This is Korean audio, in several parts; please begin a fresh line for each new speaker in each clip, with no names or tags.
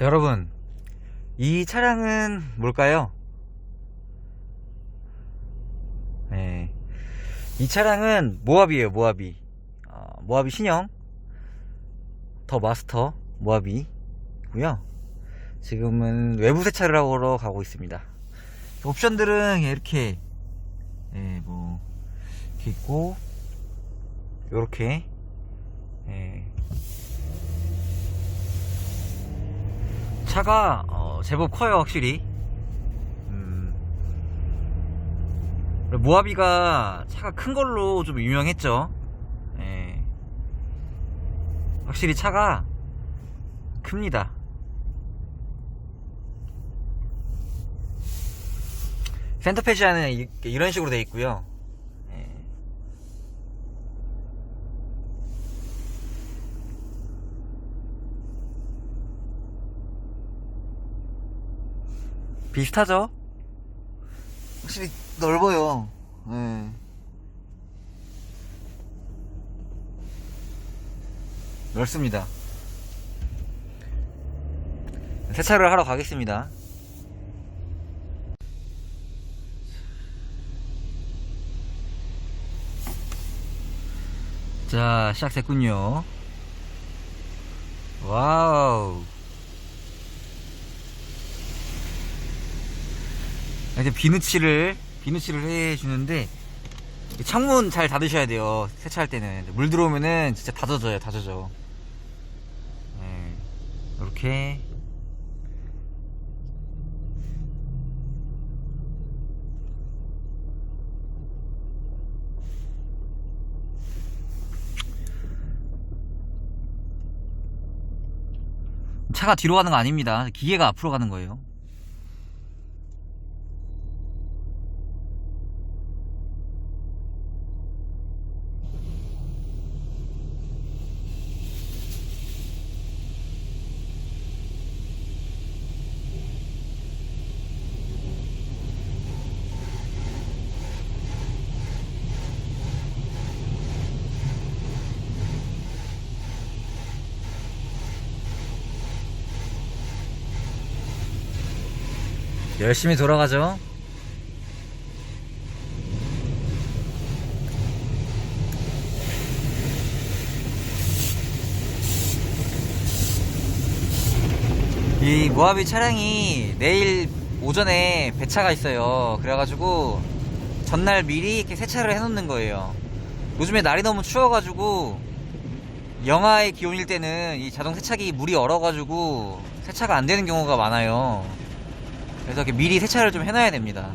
여러분, 이 차량은 뭘까요? 네. 이 차량은 모하비예요, 모하비. 어, 모하비 신형. 더 마스터 모하비고요. 지금은 외부 세차를 하러 가고 있습니다. 옵션들은 이렇게, 예, 뭐, 이렇게 있고, 요렇게, 예, 차가 어, 제법 커요 확실히. 음, 모하비가 차가 큰 걸로 좀 유명했죠. 예. 확실히 차가 큽니다. 센터페시아는 이- 이런 식으로 되어 있고요 비슷하죠? 확실히 넓어요. 네. 넓습니다. 세차를 하러 가겠습니다. 자, 시작됐군요. 와우. 이제 비누칠을 비누칠을 해주는데 창문 잘 닫으셔야 돼요. 세차할 때는. 물 들어오면은 진짜 다 젖어요 다 젖어 네, 이렇게. 차가 뒤로 가는 거 아닙니다. 기계가 앞으로 가는 거예요 열심히 돌아가죠. 이 모하비 차량이 내일 오전에 배차가 있어요. 그래가지고 전날 미리 이렇게 세차를 해놓는 거예요. 요즘에 날이 너무 추워가지고 영하의 기온일 때는 이 자동 세차기 물이 얼어가지고 세차가 안 되는 경우가 많아요. 그래서 이렇게 미리 세차를 좀 해놔야 됩니다.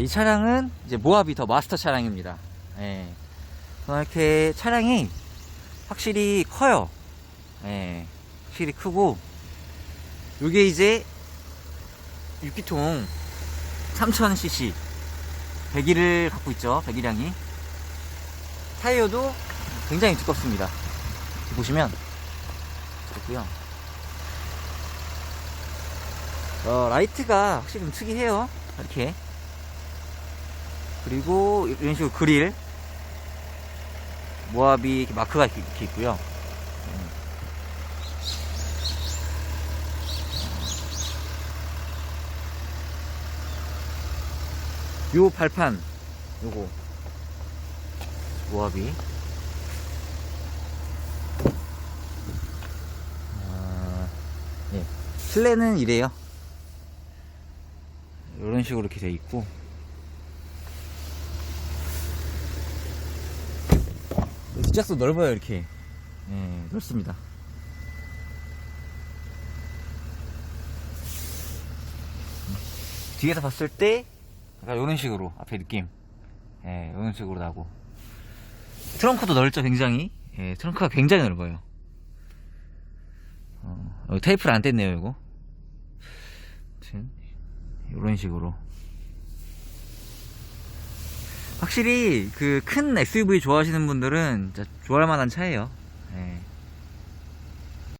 이 차량은 이제 모하비 더 마스터 차량입니다. 예. 이렇게 차량이 확실히 커요. 예. 확실히 크고, 요게 이제 6기통 3000cc 100일을 갖고 있죠. 배기량이. 타이어도 굉장히 두껍습니다. 보시면 그렇고요. 어, 라이트가 확실히 좀 특이해요. 이렇게. 그리고 이런 식으로 그릴 이렇게 마크가 이렇게, 있고요. 음. 요 발판 요거 모하비 아, 예. 실내는 이래요. 이런 식으로 이렇게 돼 있고 뒷좌석 넓어요 이렇게. 예, 넓습니다. 뒤에서 봤을 때 약간 이런 식으로 앞에 느낌. 예, 이런 식으로 나고. 트렁크도 넓죠 굉장히. 예, 트렁크가 굉장히 넓어요. 어, 테이프를 안 뗐네요 이거. 이런 식으로. 확실히 그 큰 SUV 좋아하시는 분들은 좋아할 만한 차예요. 예.